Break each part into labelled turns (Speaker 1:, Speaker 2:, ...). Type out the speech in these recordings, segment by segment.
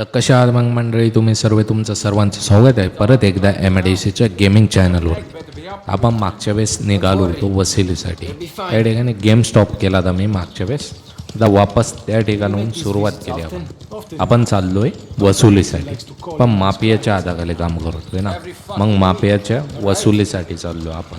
Speaker 1: तर कशा आहात मग मंडळी तुम्ही सर्व तुमचं सर्वांचं स्वागत आहे. परत एकदा एम आय डी सीच्या गेमिंग चॅनलवर आपण मागच्या वेळेस निघालो होतो वसिलीसाठी. त्या ठिकाणी गेम स्टॉप केला होता मी मागच्या वेळेस. आता वापस त्या ठिकाणाहून सुरुवात केली आपण. आपण चाललोय वसुलीसाठी. पण माफियाच्या हाताखाली काम करतोय ना. मग माफियाच्या वसुलीसाठी चाललो आपण.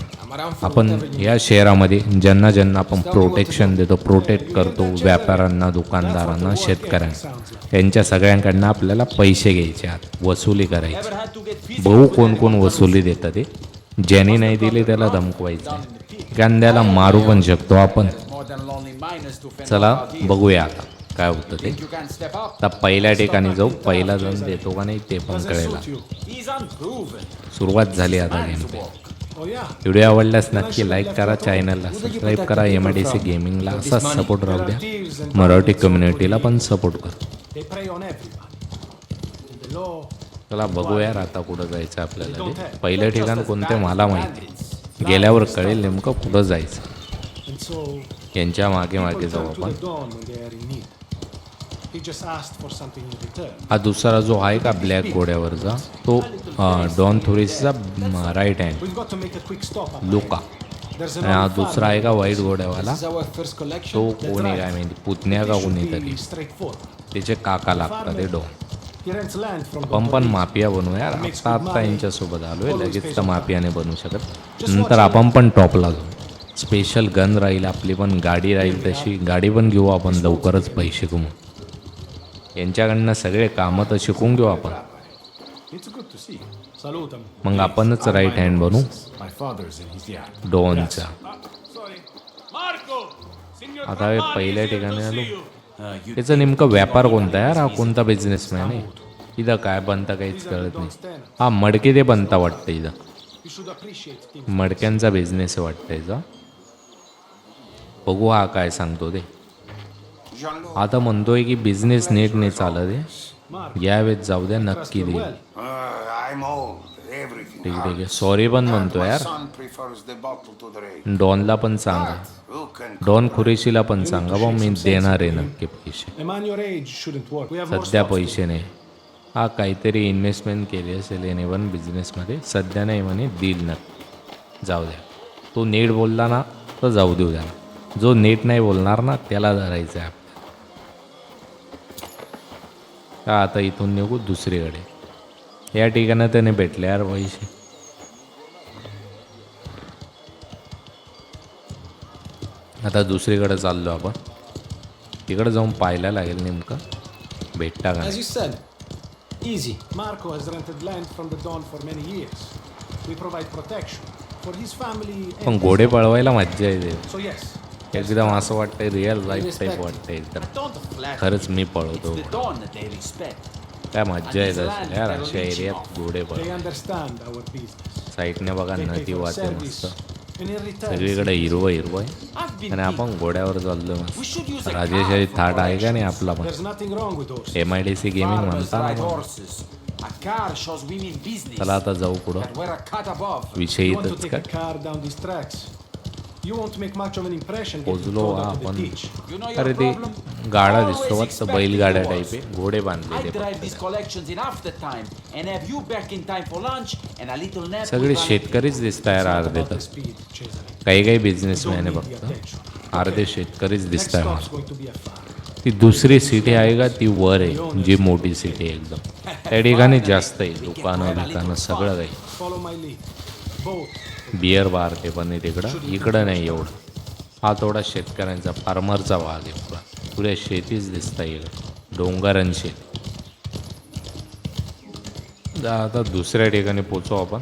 Speaker 1: आपण या शहरामध्ये ज्यांना ज्यांना आपण प्रोटेक्शन देतो प्रोटेक्ट करतो व्यापाऱ्यांना दुकानदारांना शेतकऱ्यांना यांच्या सगळ्यांकडनं आपल्याला पैसे घ्यायचे आहेत वसुली करायची बहु कोण कोण वसुली देतं ते ज्याने नाही दिली त्याला धमकवायचं कांद्याला मारू पण शकतो आपण. चला बघूया आता काय होतं ते. आता पहिल्या ठिकाणी जाऊ पहिला जण देतो का नाही ते पण कळेल. सुरुवात झाली आता गेम व्हिडिओ आवडल्यास नक्की लाईक करा चॅनलला सबस्क्राईब करा एम आय डी सी गेमिंगला असाच सपोर्ट राहू द्या. मराठी कम्युनिटीला पण सपोर्ट करा. चला बघूया आता कुठं जायचं आपल्याला ते. पहिलं ठिकाण कोणते मला माहिती. गेल्यावर कळेल नेमकं कुठं जायचं. यांच्या मागे मागे जाऊ आपण हा दुसरा जो आहे का ब्लॅक घोड्यावरचा तो डॉन थोरेसीचा राईट हँड लोका आणि हा दुसरा आहे का व्हाईट घोड्यावाला तो कोण आहे काय माहिती पुतण्या का कोणी तरी त्याचे काका लागतात ते डॉन आपण पण माफिया बनवूया आता आता यांच्यासोबत आलो आहे लगेच तर माफियाने बनवू शकत नंतर आपण पण टॉपला जाऊ स्पेशल गन राहील आपली पण गाडी राहील तशी. गाडी पण घेऊ आपण लवकरच पैसे कमवून यांच्याकडनं सगळे कामं तर शिकून घेऊ आपण. मग आपणच राईट हँड बनू. डॉनचा आता हे पहिल्या ठिकाणी आलो.
Speaker 2: त्याचा
Speaker 1: त्याचं नेमकं व्यापार कोणता यार हा कोणता बिझनेसमॅन आहे? इथं काय बनता काहीच कळत नाही. हा मडके ते बनता वाटतं इथं. मडक्यांचा बिझनेस आहे वाटतं याचा बघू हा काय सांगतो ते. आता म्हणतोय की बिझनेस नीट नाही चालत आहे. यावेळेस जाऊ द्या नक्की देईल. ठीक आहे, ठीक आहे. सॉरी पण म्हणतो यार. डॉनला पण सांगा. डॉन खुरेशीला पण सांगा. बा मी देणार आहे नक्की पैसे. सध्या पैसे नाही. हा काहीतरी इन्व्हेस्टमेंट केली असेल एने वन बिझनेसमध्ये सध्या नाही म्हणे देईल नक्की. जाऊ द्या. तो नीट बोलला ना तर जाऊ देऊ द्या जो नीट नाही बोलणार ना त्याला धरायचं आहे. का आता इथून निघू दुसरीकडे? या ठिकाणी त्याने भेटले यार पैसे. आता दुसरीकडे चाललो आपण. तिकडे जाऊन पाहायला लागेल नेमकं. भेटता का
Speaker 3: easy.
Speaker 4: Marco has rented land from the Don for many years. We provide protection for his family
Speaker 1: पण
Speaker 4: and
Speaker 1: घोडे पळवायला मज्जा येते.
Speaker 4: So yes.
Speaker 1: एकदम असं वाटतंय रिअल लाईफ टाईप वाटतंय एकदम. खरंच मी पळवतो काय मज्जा येत असेल यार अशा एरियात घोडे पळ. साईटने बघा नदी
Speaker 4: वाटते
Speaker 1: मस्त. सगळीकडे हिरव हिरव आहे. आणि आपण घोड्यावर चाललो राजेशाही थाट आहे का नाही आपला पण? M I D C gaming म्हणता चला आता जाऊ पुढं. विषयी
Speaker 4: You won't make much of an impression getting
Speaker 1: पोचलो
Speaker 4: thrown
Speaker 1: हा
Speaker 4: onto the
Speaker 1: आपण
Speaker 4: ditch.
Speaker 3: You know your
Speaker 1: अरे ते
Speaker 3: problem?
Speaker 1: गाडा
Speaker 3: Always
Speaker 1: दिसतो वाटतं
Speaker 3: expecting
Speaker 1: बैलगाड्या
Speaker 3: the
Speaker 1: टाईप
Speaker 3: worst.
Speaker 1: आहे घोडे
Speaker 3: I
Speaker 1: बांधलेले
Speaker 3: drive
Speaker 1: फक्त
Speaker 3: these collections in half the time and have you back in time for lunch and a little nap.
Speaker 1: सगळे
Speaker 3: with Valentine.
Speaker 1: शेतकरीच दिसत आहे
Speaker 4: It's not
Speaker 1: अर्धे
Speaker 4: about
Speaker 1: तर
Speaker 4: the speed, Cesare.
Speaker 1: काही काही बिझनेसमॅन आहे फक्त. अर्धे शेतकरीच
Speaker 4: Next
Speaker 1: दिसत आहे
Speaker 4: stop's
Speaker 1: मला
Speaker 4: going to be a farm.
Speaker 1: ती दुसरी सिटी आहे का ती वर आहे जी मोठी सिटी आहे एकदम त्या ठिकाणी जास्त आहे दुकानं बिकानं सगळं काही
Speaker 4: Follow my lead. Boat.
Speaker 1: Beer bar ते पण तिकडं. इकडं नाही एवढं. हा थोडा शेतकऱ्यांचा फार्मरचा भाग आहे पुरा. पुऱ्या शेतीच दिसता येईल डोंगर आणि जा आता दुसऱ्या ठिकाणी पोचू आपण.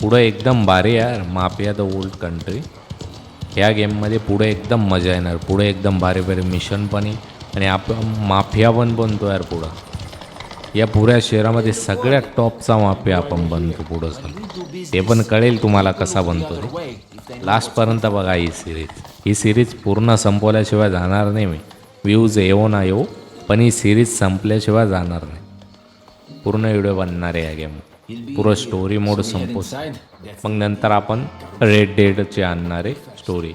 Speaker 1: पुढं एकदम भारी यार. Mafia the old country. ह्या गेममध्ये पुढे एकदम मजा येणार. पुढे एकदम भारी भारी मिशन पण आहे. आणि आपण माफिया पण बनतो यार पुढं. या पुऱ्या शहरामध्ये सगळ्यात टॉपचा मापे आपण बनतो पुढं झालो ते पण कळेल तुम्हाला कसा बनतो लास्टपर्यंत बघा ही सिरीज. ही सिरीज पूर्ण संपवल्याशिवाय जाणार नाही मी. व्ह्यूज येऊ ना येऊ पण ही सिरीज संपल्याशिवाय जाणार नाही. पूर्ण व्हिडिओ बनणार आहे या गेम पुरं स्टोरी मोड संपू मग नंतर आपण रेड डेडचे आणणार आहे स्टोरी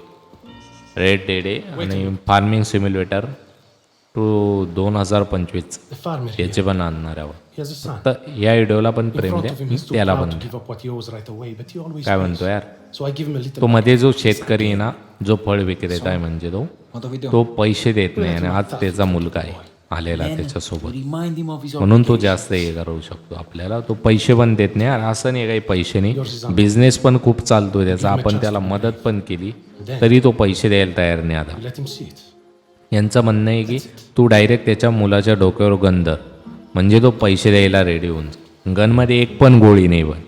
Speaker 1: रेड डेड आहे आणि फार्मिंग सिम्युलेटर टू दोन हजार पंचवीस. याचे पण आणणार आहे
Speaker 4: he has a son.
Speaker 1: तर या व्हिडिओला पण प्रेम द्या. त्याला पण काय. म्हणतो यार? तो मध्ये जो शेतकरी आहे ना जो फळ विक्रेता आहे म्हणजे तो तो पैसे देत नाही आणि आज त्याचा मुलगा आहे आलेला त्याच्यासोबत. म्हणून तो. जास्त हे करू शकतो. आपल्याला तो पैसे पण देत नाही आणि असं नाही काही पैसे नाही. बिझनेस पण खूप चालतो त्याचा. आपण त्याला मदत पण केली तरी तो पैसे द्यायला तयार नाही आता. यांचं म्हणणं आहे की तू डायरेक्ट त्याच्या मुलाच्या डोक्यावर गन धर म्हणजे तो पैसे द्यायला रेडी होऊन. गनमध्ये एक पण गोळी नाही पण.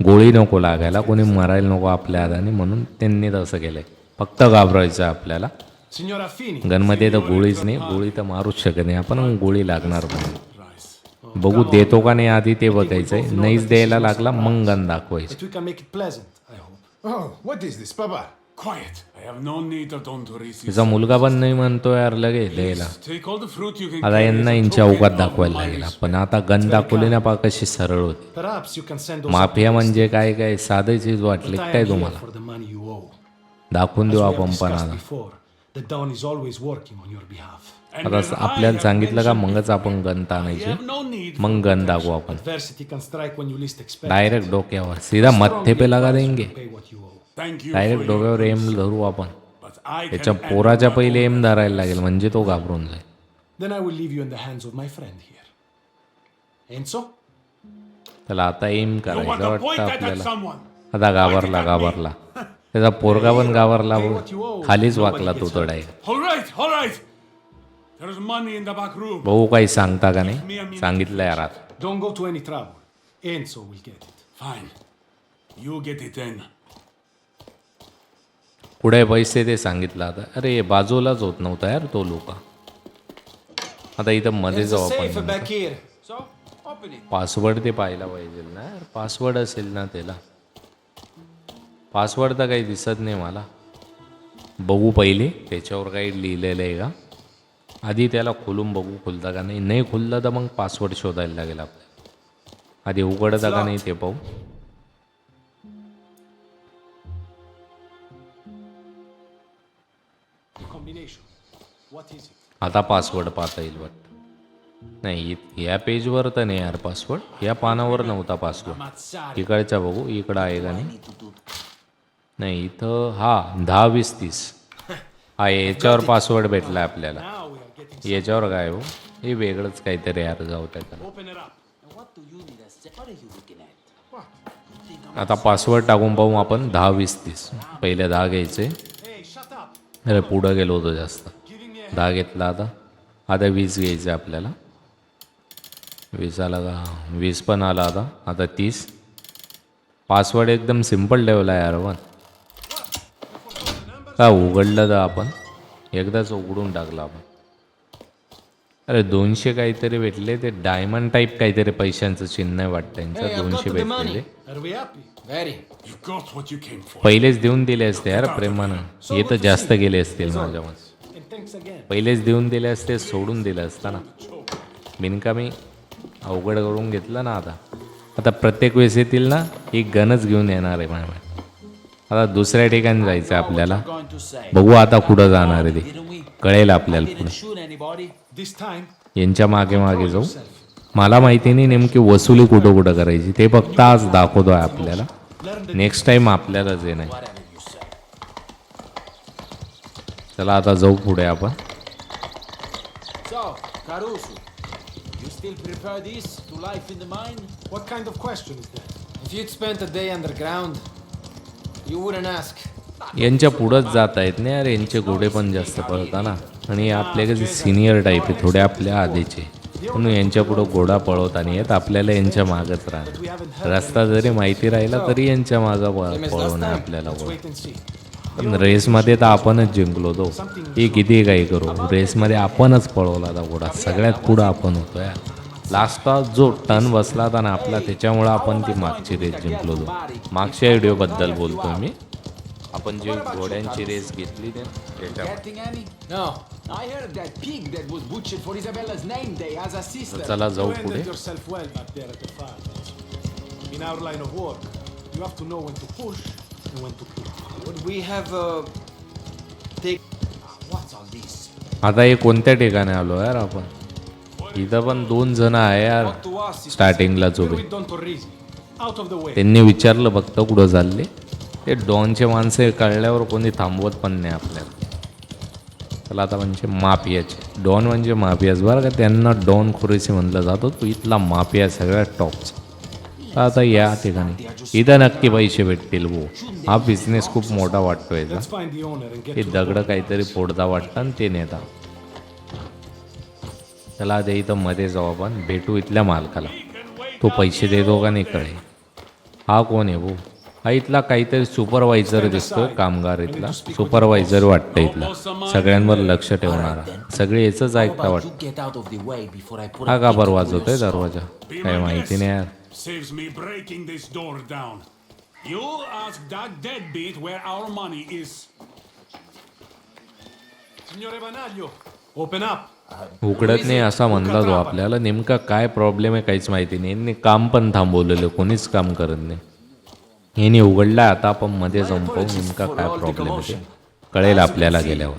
Speaker 1: गोळी नको लागायला कोणी मरायला नको आपल्या हाताने म्हणून त्यांनी तसं केलंय. फक्त घाबरायचं आहे आपल्याला गनमध्ये तर गोळीच नाही गोळी तर मारूच शकत नाही. आपण गोळी लागणार पण. बघू देतो का नाही आधी ते बघायचंय. नाहीच द्यायला लागला मग गन दाखवायचं. तिचा मुलगा पण नाही म्हणतोय द्यायला आता यांना यांच्या
Speaker 2: उगात
Speaker 1: दाखवायला लागेल पण आता गन दाखवली ना पा सरळ होत माफिया म्हणजे काय काय साधे चीज वाटले काय तुम्हाला दाखवून देऊ आपण पण
Speaker 4: आला
Speaker 1: आता आपल्याला सांगितलं का मगच आपण गन ताणायचे मग गन दाखवू आपण डायरेक्ट डोक्यावर सीधा मथ्थे पे लगा देंगे डायरेक्ट डोक्यावर एम धरू आपण. त्याच्या पोराच्या पहिले एम धरायला लागेल म्हणजे तो घाबरून जाईल.
Speaker 4: Then I will leave you in the hands of my friend here and so
Speaker 1: त्याला आता एम करायचं वाटतं आपल्याला आता घाबरला घाबरला. त्याचा पोरगा पण घाबरला. खालीच वाकला तो
Speaker 2: तडाय
Speaker 1: भाऊ काही सांगता का नाही? सांगितलं यार आता.
Speaker 4: Don't go to any travel and so will get
Speaker 2: it fine you get it and
Speaker 1: पुढे पैसे ते सांगितलं आता. अरे बाजूलाच होत नव्हता यार तो लोक. आता इथं मध्ये जाऊ आपण. पासवर्ड ते पाहायला पाहिजे ना यार. पासवर्ड असेल ना त्याला. पासवर्ड तर काही दिसत नाही मला. बघू पहिले. त्याच्यावर काही लिहिलेलं आहे का? आधी त्याला खोलून बघू. खुलता का नाही? नाही खुललं तर मग पासवर्ड शोधायला लागेल आपल्याला. आधी उघडता का नाही ते पाहू. आता पासवर्ड पाहता येईल वाटतं नाही या पेजवर तर नाही यार पासवर्ड या पानावर नव्हता पासवर्ड. इकडच्या बघू इकडं आहे का नाही? नाही इथं हा दहा वीस तीस. हा याच्यावर पासवर्ड भेटला आपल्याला. याच्यावर काय हो? हे वेगळंच काहीतरी यार जाऊ त्याला? आता पासवर्ड टाकून पाहू आपण दहा वीस तीस. पहिले दहा घ्यायचे. अरे पुढं गेलो होतो जास्त. दहा घेतला आता. आता वीस घ्यायचे आपल्याला. वीस आला का? वीस पण आला आता. आता तीस. पासवर्ड एकदम सिंपल ठेवला यार पण का उघडलं तर आपण? एकदाच उघडून टाकलं आपण. अरे दोनशे काहीतरी भेटले ते डायमंड टाईप काहीतरी पैशांचं चिन्ह आहे वाटतं यांचं. दोनशे भेटलेले.
Speaker 2: for.
Speaker 1: पहिलेच देऊन दिले असते यार प्रेमानं. हे तर जास्त गेले असतील माझ्या पहिलेच देऊन दिले असते सोडून दिलं असतं ना बिनकामी अवघड करून घेतलं ना आता. आता प्रत्येक वेळेस येतील ना ही गनच घेऊन येणार आहे माझ्या आता दुसऱ्या ठिकाणी जायचं आपल्याला. बघू आता कुठं जाणार आहे ते? कळेल आपल्याला पुढे. यांच्या मागे मागे जाऊ. मला माहिती नाही नेमकी वसुली कुठं कुठं करायची. ते फक्त आज दाखवतो आहे आपल्याला नेक्स्ट टाइम आपल्यालाच ये नाही
Speaker 3: Whatever you say.
Speaker 1: चला आता जाऊ पुढे आपण
Speaker 3: So, Caruso, you still prefer this to life in the mine?
Speaker 4: What kind of question is that?
Speaker 5: If you'd spent a day underground, you wouldn't ask.
Speaker 1: यांच्या पुढंच जात आहेत ना यार यांचे घोडे पण जास्त पळतात ना आणि आपले कसे सिनियर टाईप आहे थोडे आपल्या आधीचे म्हणून यांच्या पुढं घोडा पळवता नाही येत आपल्याला यांच्या मागच राहणार रस्ता जरी माहिती राहिला तरी यांच्या मागं प- पळवणं आहे आपल्याला घोडा
Speaker 4: Wait and see.
Speaker 1: पण रेसमध्ये तर आपणच जिंकलो तो. हे किती काही करू? रेसमध्ये आपणच पळवला तर घोडा. सगळ्यात पुढं आपण होतो या लास्टचा जो टर्न बसला होता ना आपला त्याच्यामुळं आपण ती मागची रेस जिंकलो होतो मागच्या व्हिडिओबद्दल बोलतो मी. आपण जे घोड्यांची रेस घेतली ते. चला जाऊ पुढे.
Speaker 4: To.
Speaker 5: Would we have uh take
Speaker 3: What's all this?
Speaker 1: आता हे कोणत्या ठिकाणी आलो यार आपण इथं पण दोन जण आहे यार
Speaker 3: to us
Speaker 1: स्टार्टिंगला
Speaker 4: We're Out of the way.
Speaker 1: त्यांनी विचारलं फक्त कुठं चालले ते डॉनचे माणसे कळल्यावर कोणी थांबवत पण नाही आपल्याला त्याला आता म्हणजे माफियाचे डॉन म्हणजे माफियाच बरं का त्यांना डॉन खुरेसी म्हणलं जातो तो इथला माफिया सगळ्यात टॉपचा आता या ठिकाणी इथं नक्की पैसे भेटतील वो हा बिझनेस खूप मोठा वाटतो याचा
Speaker 4: हे
Speaker 1: दगड काहीतरी फोडता वाटतं आणि ते नेता त्याला ते इथं मध्ये जाऊ आपण. भेटू इथल्या मालकाला. तो पैसे देतो का नाही कळे हा कोण आहे भाऊ हा इथला काहीतरी सुपरवायझर दिसतो कामगार इथला. सुपरवायझर वाटतं इथला. सगळ्यांवर लक्ष ठेवणारा. सगळे याच ऐकता वाटतं. हा का
Speaker 3: kick होतोय
Speaker 1: दरवाजा? काही माहिती नाही यार.
Speaker 2: saves me breaking this door down. You ask that deadbeat where our money is.
Speaker 4: Signore Vanaglio, open up.
Speaker 1: उघडत नाही असा म्हणला तो आपल्याला नेमका काय प्रॉब्लेम आहे काहीच माहिती नाही. यांनी काम पण थांबवलेलं. कोणीच काम करत नाही. यांनी उघडलं आता आपण मध्ये जाऊन पाहू नेमका काय प्रॉब्लेम आहे कळेल आपल्याला गेल्यावर.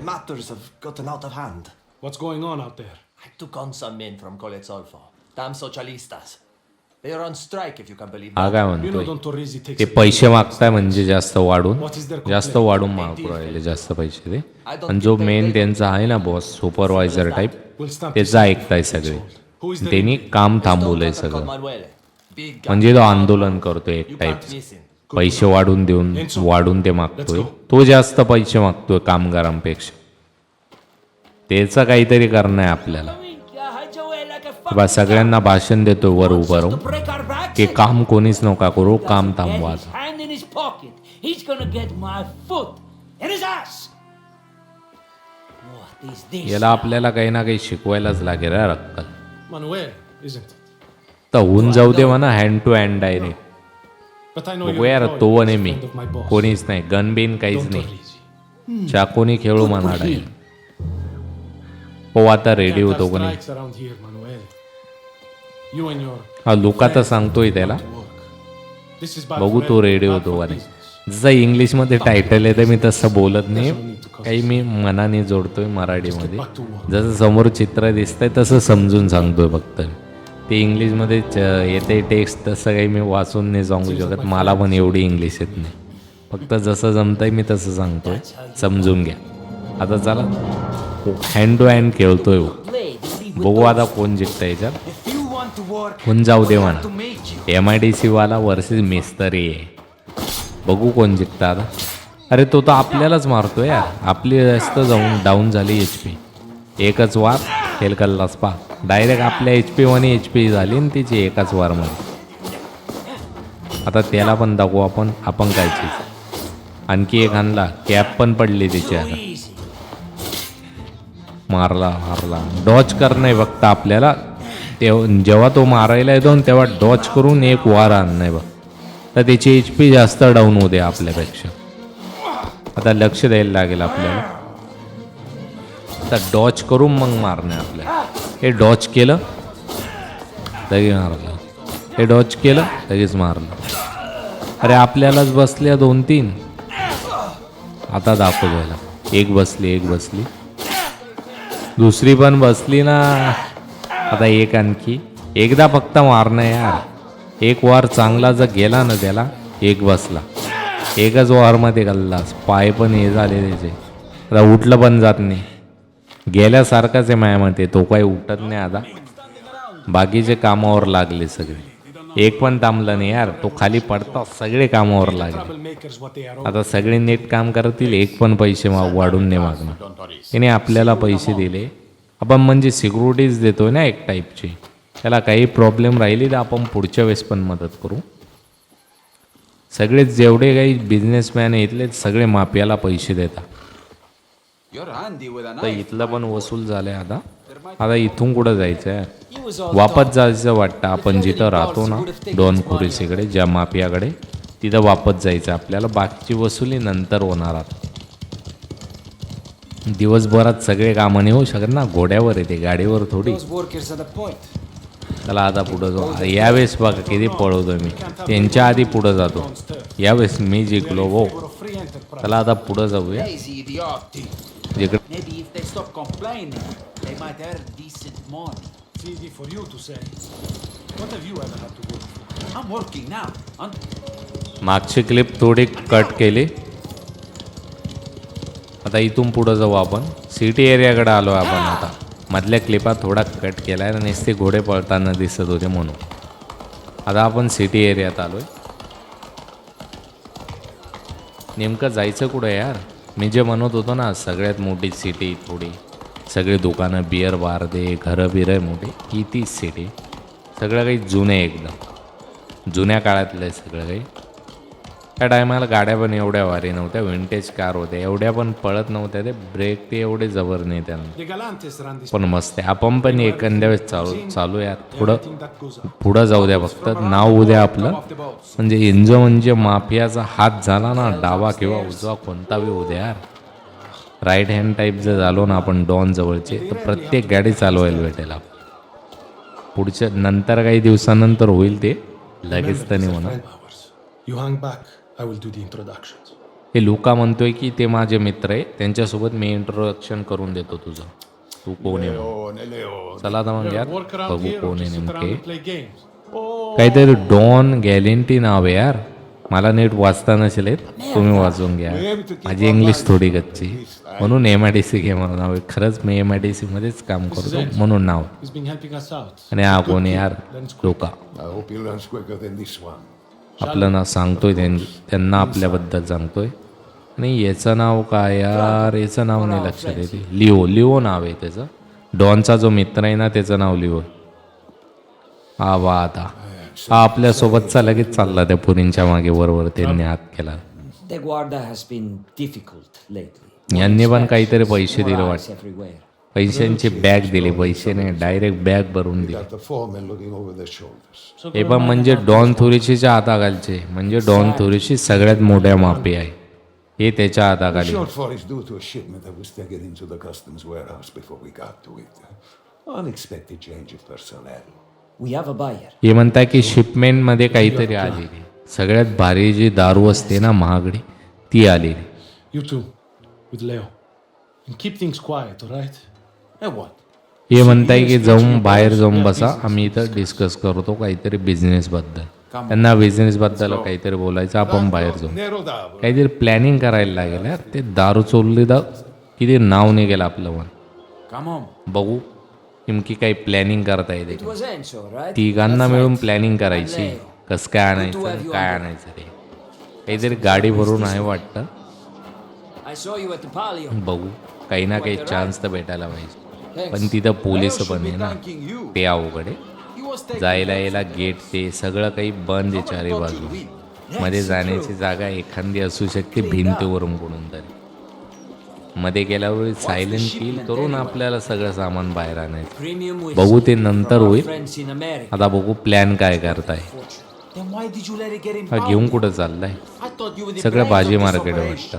Speaker 3: They are on strike, if you can believe
Speaker 1: हा
Speaker 3: that.
Speaker 1: काय म्हणतोय?
Speaker 4: takes
Speaker 1: ते पैसे मागताय म्हणजे जास्त वाढून जास्त? वाढून मागू राहिले जास्त पैसे ते. आणि जो मेन त्यांचा आहे ना बॉस सुपरवायझर टाईप त्याचं ऐकताय सगळे. त्यांनी काम थांबवलंय सगळं.
Speaker 3: Manuele. Big guy.
Speaker 1: म्हणजे तो आंदोलन करतोय एक टाईप. पैसे वाढून देऊन वाढून ते मागतोय. तो जास्त पैसे मागतोय कामगारांपेक्षा. त्याचं काहीतरी करणं आहे आपल्याला. बा सगळ्यांना भाषण देतोय वर उभं राहून. की काम कोणीच नका करू काम थांबवा? याला आपल्याला काही ना काही शिकवायलाच लागेल रे रक्कल? तर होऊन जाऊ दे म्हणा hand to hand direct
Speaker 4: But I know
Speaker 1: बघू
Speaker 4: you're
Speaker 1: यार
Speaker 4: employed
Speaker 1: तो
Speaker 4: a
Speaker 1: मी. कोणीच नाही गन बिन काहीच नाही.
Speaker 4: Torrisi.
Speaker 1: चाकोनी खेळू म्हणा डायरेक्ट हो आता रेडी होतो कोणी. हा लोका तर सांगतोय त्याला. बघू तो
Speaker 4: everyone,
Speaker 1: रेडी
Speaker 4: bad
Speaker 1: होतो
Speaker 4: for
Speaker 1: का नाही
Speaker 4: business.
Speaker 1: जसं इंग्लिशमध्ये टायटल आहे तर मी तसं बोलत नाही. काही मी मनाने जोडतोय मराठीमध्ये. जसं समोर चित्र दिसतंय तसं समजून सांगतोय फक्त. ते इंग्लिशमध्ये च- येते टेक्स्ट तसं काही मी वाचून नाही सांगू शकत. मला पण एवढी इंग्लिश येत नाही. फक्त जसं जमतंय मी तसं सांगतोय. समजून घ्या. आता चला. हँड टू हँड खेळतोय. हो. बघू आता कोण जिंकतं याच्यात. कोण जाऊ दे म्हणा. एम आय डी सी वाला वर्सेस मिस्त्री आहे बघू कोण जिंकतं आता अरे तो तर आपल्यालाच मारतोय यार. आपली जास्त जाऊन डाऊन झाली एच पी एकच वार खेळ कल्लास पा. डायरेक्ट आपल्या H P one H P झाली आणि तिची एकाच वारमध्ये आता त्याला पण दाखवू आपण आपण काय चीज. आणखी एक आणला कॅप पण पडली
Speaker 6: easy.
Speaker 1: मारला मारला. डॉच करणं आहे फक्त आपल्याला. तेव्हा जेव्हा तो मारायला येतो तेव्हा डॉच करून एक वार आणणं आहे बघ. तर त्याची एच पी जास्त डाऊन होते आपल्यापेक्षा. आता लक्ष द्यायला लागेल आपल्याला. आता डॉच करून मग मारणे आपल्या आपल्याला. हे डॉच केलं लगेच मारलं. हे डॉच केलं लगेच मारलं. अरे आपल्यालाच बसल्या दोन तीन. आता दाखव एक बसली एक बसली. दुसरी पण बसली ना. आता एक आणखी. एकदा फक्त मारणं यार. एक वार चांगला जर गेला ना त्याला एक बसला. एकच वारमध्ये गल्लास पाय पण हे झाले त्याचे. आता उठलं पण जात नाही. गेल्यासारखाच आहे मायामध्ये तो काही उठत नाही आता. बाकीचे कामावर लागले सगळे. एक पण थांबलं नाही यार. तो खाली पडता सगळे कामावर लागले. आता सगळे नीट काम करतील एक पण पैसे वाढून नाही मागणार. त्याने आपल्याला पैसे दिले. आपण म्हणजे सिक्युरिटीज देतोय ना एक टाईपची त्याला काही प्रॉब्लेम राहिली तर आपण पुढच्या वेळेस पण मदत करू. सगळेच जेवढे काही बिझनेसमॅन आहे इथले सगळे माफियाला पैसे देतात. तर. इथलं पण वसूल झालंय आता. आता इथून कुठं जायचं आहे वापस. जायचं वाटतं. आपण जिथं राहतो ना डॉन खुरीसीकडे ज्या माफियाकडे तिथं वापस जायचं. आपल्याला बाकीची वसुली नंतर होणार आता. दिवसभरात सगळे काम नेऊ शकत ना. घोड्यावर येते गाडीवर थोडी. चला आता पुढं जाऊ. यावेळेस बघा किती पळवतो मी. त्यांच्या आधी पुढं जातो. यावेळेस मी जिंकलो. हो. चला आता पुढं जाऊया. मागची क्लिप थोडी कट केली. आता इथून पुढं जाऊ आपण. सिटी एरियाकडे आलो आपण आता. मधल्या क्लिपात थोडा कट केला आहे आणि ते घोडे पळताना दिसत होते म्हणून. आता आपण सिटी एरियात आलो आहे नेमकं जायचं कुठं यार? मी जे म्हणत होतो ना सगळ्यात मोठी सिटी थोडी. सगळी दुकानं बिअर बार दे घरं बिरं मोठी. ही तीच सिटी सगळं काही जुने एकदम. जुन्या काळातलं आहे सगळं काही. त्या टायमाला गाड्या पण एवढ्या भारी नव्हत्या विंटेज कार होत्या एवढ्या पण पळत नव्हत्या ते ब्रेक ते एवढे जबर नाही त्यांना. पण मस्त आहे. आपण पण एखाद्या वेळेस चालू चालू यार पुढं पुढं जाऊ द्या फक्त. नाव उद्या आपलं. म्हणजे इंजो म्हणजे माफियाचा हात झाला ना डावा किंवा उजवा कोणता बी उद्या यार. राईट हँड टाईप जर झालो ना आपण डॉन जवळचे तर प्रत्येक गाडी चालवायला भेटेल आपण पुढच्या नंतर काही दिवसानंतर होईल ते. लगेच तर नाही म्हणा
Speaker 4: I will do the introductions.
Speaker 1: हे लुका म्हणतोय की ते माझे मित्र आहे. त्यांच्यासोबत मी इंट्रोडक्शन करून देतो तुझं. तू कोण आहे म्हणून. चला आता मग यार
Speaker 4: Work around
Speaker 1: बघू
Speaker 4: here or
Speaker 1: कोण आहे
Speaker 4: just sit around
Speaker 1: नेमके.
Speaker 4: and play games. Oh,
Speaker 1: काहीतरी डॉन गॅलेंटी नाव आहे यार. मला नीट वाचता नसेल येत. तुम्ही वाचून घ्या. माझी इंग्लिश थोडी कच्ची म्हणून एम आय डी सी घे मला नाव. आहे खरंच मी एम आय डी सी मध्येच काम करतो. म्हणून नाव.
Speaker 4: He's been helping us out.
Speaker 1: आणि हा कोण आहे यार? लोका.
Speaker 7: I hope he learns quicker than this one.
Speaker 1: आपलं नाव सांगतोय त्यां- त्यांना आपल्याबद्दल सांगतोय आणि याचं नाव काय यार याचं नाव नाही लक्षात येते लिओ लिओ नाव आहे त्याचं डॉनचा जो मित्र आहे ना त्याचं नाव लिओ. हा वा आता हा आपल्यासोबतचा लगेच चालला त्या पुरींच्या मागे बरोबर त्यांनी हात केला. यांनी पण काहीतरी पैसे दिले वाटतं. पैशांचे बॅग दिले पैसे नाही डायरेक्ट बॅग भरून दिली. हे पण म्हणजे, म्हणजे डॉन थोरीशीच्या हाता घालचे म्हणजे डॉन थोरीशी सगळ्यात मोठ्या मापी आहे. हे त्याच्या
Speaker 6: हाता खाली
Speaker 1: हे म्हणताय की शिपमेंटमध्ये काहीतरी आलेली. सगळ्यात भारी जी दारू असते ना महागडी ती आलेली.
Speaker 4: यू टू विथ लेव कीप थिंग्स
Speaker 3: क्वायट राईट
Speaker 1: हे म्हणताय की जाऊन बाहेर जाऊन बसा. आम्ही इथं डिस्कस करतो काहीतरी बिझनेसबद्दल त्यांना बिझनेसबद्दल काहीतरी बोलायचं आपण बाहेर जाऊ. काहीतरी प्लॅनिंग करायला लागेल ते दारू चोरली तर किती नाव निघेल आपलं
Speaker 3: on.
Speaker 1: बघू नेमकी काही प्लॅनिंग करता येते? तिघांना मिळून. प्लॅनिंग करायची. कसं काय आणायचं आणि काय आणायचं ते. काहीतरी गाडी भरून आहे वाटतं. बघू काही ना काही चान्स तर भेटायला पाहिजे. पण तिथं पोलीस पण आहे ना. ते अवघड आहे. जायला यायला गेट ते सगळं काही बंद आहे चारी बाजू मध्ये जाण्याची जागा एखादी असू शकते भिंतीवरून कुठून तरी. मध्ये गेल्यावर सायलेंट फील करून आपल्याला सगळं सामान बाहेर आणायचं. बघू ते नंतर होईल. आता बघू प्लॅन काय करताय. हा? घेऊन कुठं चाललाय? सगळं भाजी मार्केट. वाटतं.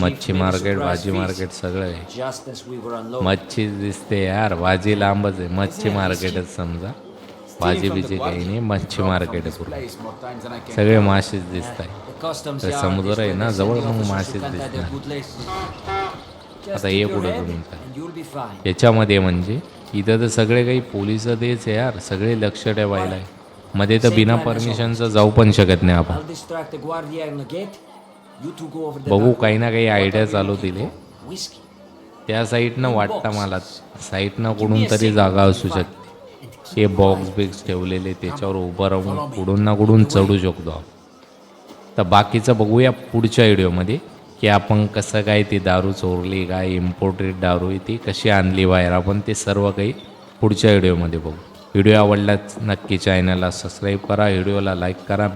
Speaker 1: मच्छी मार्केट भाजी. मार्केट सगळं आहे. मच्छी दिसते यार भाजी लांबच आहे. मच्छी मार्केटच समजा. भाजी बिजी काही नाही मच्छी मार्केट आहे पूर्ण. सगळे मासेच दिसत आहे. तर समुद्र आहे ना जवळ मग मासेच.
Speaker 6: Just
Speaker 1: आता पुढे
Speaker 6: head
Speaker 1: तुम्ही. याच्यामध्ये म्हणजे इथं तर सगळे काही पोलीस तेच आहे यार सगळे लक्ष ठेवायला आहे. मध्ये तर बिना परमिशनचं जाऊ पण शकत नाही आपण. बघू. काही ना काही आयडिया चालू दिले. त्या साईडनं वाटतं मला. साईडनं कुठून तरी जागा असू शकते हे बॉक्स बिक्स ठेवलेले त्याच्यावर उभं राहून कुठून ना कुठून चढू शकतो आपण. तर बाकीचं बघूया पुढच्या व्हिडिओमध्ये की आपण कसं काय ती दारू चोरली काय इम्पोर्टेड दारू आहे ती कशी आणली बाहेर. आपण ते सर्व काही पुढच्या व्हिडिओमध्ये बघू. व्हिडिओ आवडल्यास नक्की चॅनलला सबस्क्राईब करा. व्हिडिओला लाईक करा.